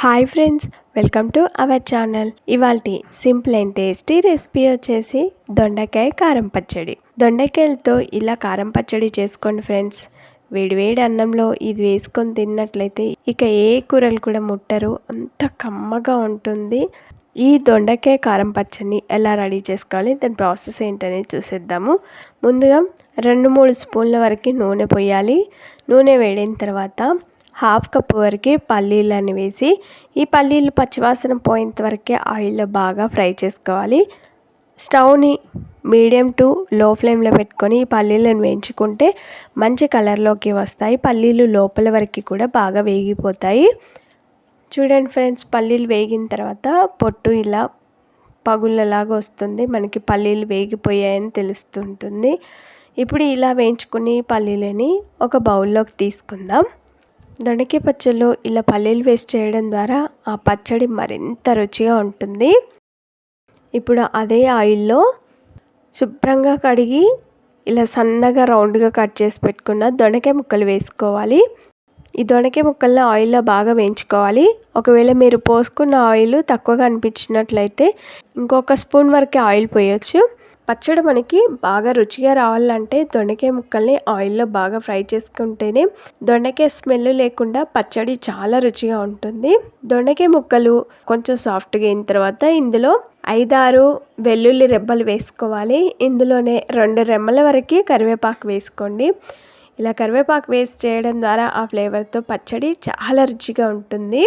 Hi friends welcome to our channel. ఇవాల్టి simple and tasty recipe వచ్చేసి దొండకాయ కారం పచ్చడి. దొండకాయలతో ఇలా కారం పచ్చడి చేసుకోండి ఫ్రెండ్స్. వేడివేడి అన్నంలో ఇది వేసుకొని తిన్నట్లయితే ఇక ఏ కూరలు కూడా ముట్టరు. అంత కమ్మగా ఉంటుంది. ఈ దొండకాయ కారం పచ్చడిని ఎలా రెడీ చేసుకోవాలి దాని ప్రాసెస్ ఏంటనేది చూసేద్దాము. ముందుగా రెండు మూడు స్పూన్ల వరకు నూనె పోయాలి. నూనె వేడిన తర్వాత హాఫ్ కప్ వరకు పల్లీలని వేసి ఈ పల్లీలు పచ్చివాసన పోయేంత వరకే ఆయిల్లో బాగా ఫ్రై చేసుకోవాలి. స్టవ్ని మీడియం టు లో ఫ్లేమ్లో పెట్టుకొని ఈ పల్లీలను వేయించుకుంటే మంచి కలర్లోకి వస్తాయి. పల్లీలు లోపల వరకు కూడా బాగా వేగిపోతాయి. చూడండి ఫ్రెండ్స్ పల్లీలు వేగిన తర్వాత పొట్టు ఇలా పగుళ్ళలాగా వస్తుంది. మనకి పల్లీలు వేగిపోయాయని తెలుస్తుంటుంది. ఇప్పుడు ఇలా వేయించుకుని పల్లీలని ఒక బౌల్లోకి తీసుకుందాం. దొండకాయ పచ్చళ్ళు ఇలా పల్లీలు వేస్ట్ చేయడం ద్వారా ఆ పచ్చడి మరింత రుచిగా ఉంటుంది. ఇప్పుడు అదే ఆయిల్లో శుభ్రంగా కడిగి ఇలా సన్నగా రౌండ్గా కట్ చేసి పెట్టుకున్న దొండకాయ ముక్కలు వేసుకోవాలి. ఈ దొండకాయ ముక్కల్ని ఆయిల్లో బాగా వేయించుకోవాలి. ఒకవేళ మీరు పోసుకున్న ఆయిల్ తక్కువగా అనిపించినట్లయితే ఇంకొక స్పూన్ వరకు ఆయిల్ పోయొచ్చు. పచ్చడి మనకి బాగా రుచిగా రావాలంటే దొండకాయ ముక్కల్ని ఆయిల్లో బాగా ఫ్రై చేసుకుంటేనే దొండకాయ స్మెల్ లేకుండా పచ్చడి చాలా రుచిగా ఉంటుంది. దొండకాయ ముక్కలు కొంచెం సాఫ్ట్గా అయిన తర్వాత ఇందులో ఐదారు వెల్లుల్లి రెబ్బలు వేసుకోవాలి. ఇందులోనే రెండు రెమ్మల వరకు కరివేపాకు వేసుకోండి. ఇలా కరివేపాకు వేసి చేయడం ద్వారా ఆ ఫ్లేవర్తో పచ్చడి చాలా రుచిగా ఉంటుంది.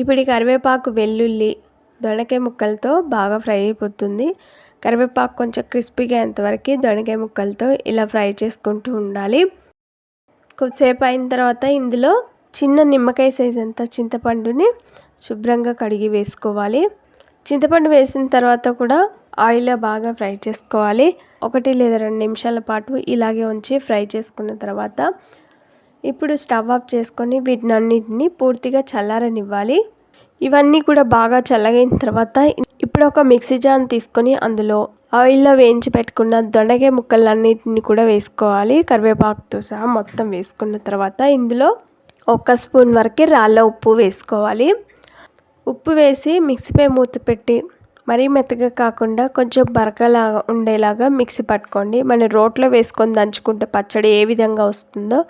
ఇప్పుడు ఈ కరివేపాకు వెల్లుల్లి దొండకాయ ముక్కలతో బాగా ఫ్రై అయిపోతుంది. కరివేపాకు కొంచెం క్రిస్పీగా అయ్యేంతవరకు దొండకాయ ముక్కలతో ఇలా ఫ్రై చేసుకుంటూ ఉండాలి. కొద్దిసేపు అయిన తర్వాత ఇందులో చిన్న నిమ్మకాయ సైజ్ అంత చింతపండుని శుభ్రంగా కడిగి వేసుకోవాలి. చింతపండు వేసిన తర్వాత కూడా ఆయిల్లో బాగా ఫ్రై చేసుకోవాలి. ఒకటి లేదా రెండు నిమిషాల పాటు ఇలాగే ఉంచి ఫ్రై చేసుకున్న తర్వాత ఇప్పుడు స్టవ్ ఆఫ్ చేసుకొని వీటిని అన్నిటిని పూర్తిగా చల్లారనివ్వాలి. ఇవన్నీ కూడా బాగా చల్లగైన తర్వాత ఇప్పుడు ఒక మిక్సీ జాన్ తీసుకొని అందులో ఆయిల్లో వేయించి పెట్టుకున్న దొండకాయ ముక్కలన్నిటిని కూడా వేసుకోవాలి. కరివేపాకుతో సహా మొత్తం వేసుకున్న తర్వాత ఇందులో ఒక స్పూన్ వరకు రాళ్ళ ఉప్పు వేసుకోవాలి. ఉప్పు వేసి మిక్సీపై మూత పెట్టి మరీ మెత్తగా కాకుండా కొంచెం బరకలా ఉండేలాగా మిక్సీ పట్టుకోండి. మన రోట్లో వేసుకొని దంచుకుంటే పచ్చడి ఏ విధంగా వస్తుందో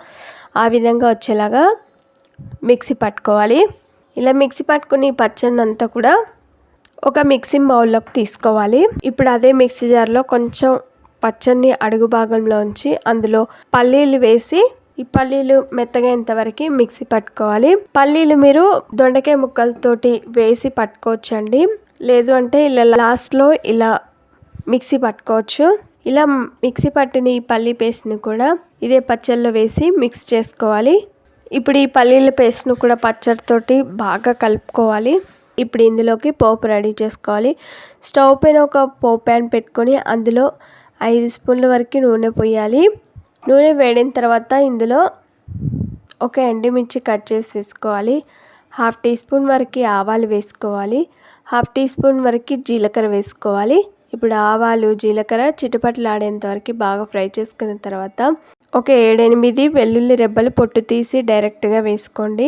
ఆ విధంగా వచ్చేలాగా మిక్సీ పట్టుకోవాలి. ఇలా మిక్సీ పట్టుకుని పచ్చడి అంతా కూడా ఒక మిక్సింగ్ బౌల్లోకి తీసుకోవాలి. ఇప్పుడు అదే మిక్సీ జార్లో కొంచెం పచ్చడిని అడుగు భాగంలో ఉంచి అందులో పల్లీలు వేసి ఈ పల్లీలు మెత్తగైనంత వరకు మిక్సీ పట్టుకోవాలి. పల్లీలు మీరు దొండకాయ ముక్కలతోటి వేసి పట్టుకోవచ్చండి. లేదు అంటే ఇలా లాస్ట్లో ఇలా మిక్సీ పట్టుకోవచ్చు. ఇలా మిక్సీ పట్టిన ఈ పల్లీ పేస్ట్ని కూడా ఇదే పచ్చళ్ళలో వేసి మిక్స్ చేసుకోవాలి. ఇప్పుడు ఈ పల్లీల పేస్ట్ను కూడా పచ్చడితోటి బాగా కలుపుకోవాలి. ఇప్పుడు ఇందులోకి పోపు రెడీ చేసుకోవాలి. స్టవ్ పైన ఒక పోపు ప్యాన్ పెట్టుకొని అందులో ఐదు స్పూన్ల వరకు నూనె పోయాలి. నూనె వేడిన తర్వాత ఇందులో ఒక ఎండుమిర్చి కట్ చేసి వేసుకోవాలి. హాఫ్ టీ స్పూన్ వరకు ఆవాలు వేసుకోవాలి. హాఫ్ టీ స్పూన్ వరకు జీలకర్ర వేసుకోవాలి. ఇప్పుడు ఆవాలు జీలకర్ర చిటపట్లాడేంత వరకు బాగా ఫ్రై చేసుకున్న తర్వాత ఒక ఏడెనిమిది వెల్లుల్లి రెబ్బలు పొట్టు తీసి డైరెక్ట్గా వేసుకోండి.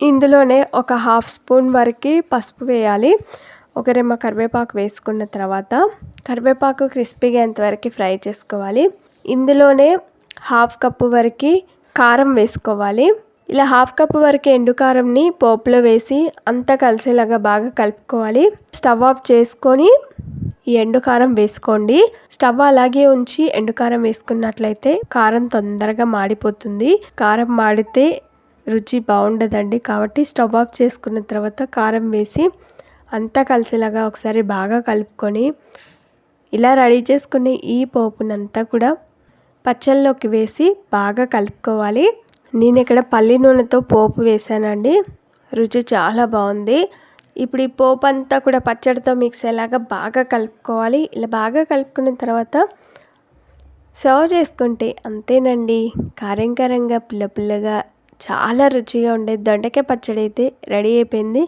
ఇందులోనే ఒక హాఫ్ స్పూన్ వరకు పసుపు వేయాలి. ఒక రెమ్మ కరివేపాకు వేసుకున్న తర్వాత కరివేపాకు క్రిస్పీగా ఎంతవరకు ఫ్రై చేసుకోవాలి. ఇందులోనే హాఫ్ కప్పు వరకు కారం వేసుకోవాలి. ఇలా హాఫ్ కప్ వరకు ఎండు కారంని పోపులో వేసి అంతా కలిసేలాగా బాగా కలుపుకోవాలి. స్టవ్ ఆఫ్ చేసుకొని ఈ ఎండు కారం వేసుకోండి. స్టవ్ అలాగే ఉంచి ఎండు కారం వేసుకున్నట్లయితే కారం తొందరగా మాడిపోతుంది. కారం మాడితే రుచి బాగుండదండి. కాబట్టి స్టవ్ ఆఫ్ చేసుకున్న తర్వాత కారం వేసి అంతా కలిసేలాగా ఒకసారి బాగా కలుపుకొని ఇలా రెడీ చేసుకునే ఈ పోపునంతా కూడా పచ్చళ్ళలోకి వేసి బాగా కలుపుకోవాలి. నేను ఇక్కడ పల్లి నూనెతో పోపు వేసానండి. రుచి చాలా బాగుంది. ఇప్పుడు ఈ పోపు అంతా కూడా పచ్చడితో మిక్స్ అయ్యేలాగా బాగా కలుపుకోవాలి. ఇలా బాగా కలుపుకున్న తర్వాత సర్వ్ చేసుకుంటే అంతేనండి. కారం కారంగా పుల్ల పుల్లగా చాలా రుచిగా ఉండేది. దొండకాయ పచ్చడి అయితే రెడీ అయిపోయింది.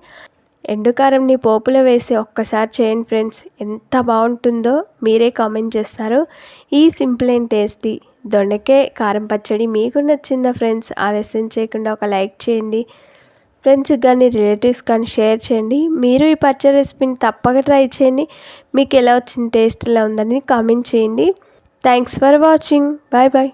ఎండుకారంని పోపులో వేసి ఒక్కసారి చేయండి ఫ్రెండ్స్. ఎంత బాగుంటుందో మీరే కామెంట్ చేస్తారు. ఈ సింపుల్ అండ్ టేస్టీ దొండకాయ కారం పచ్చడి మీకు నచ్చిందా ఫ్రెండ్స్? ఆలస్యం చేయకుండా ఒక లైక్ చేయండి. ఫ్రెండ్స్ కానీ రిలేటివ్స్ కానీ షేర్ చేయండి. మీరు ఈ పచ్చడి రెసిపీని తప్పక ట్రై చేయండి. మీకు ఎలా వచ్చింది టేస్ట్ ఎలా ఉందని కామెంట్ చేయండి. Thanks for watching. Bye bye.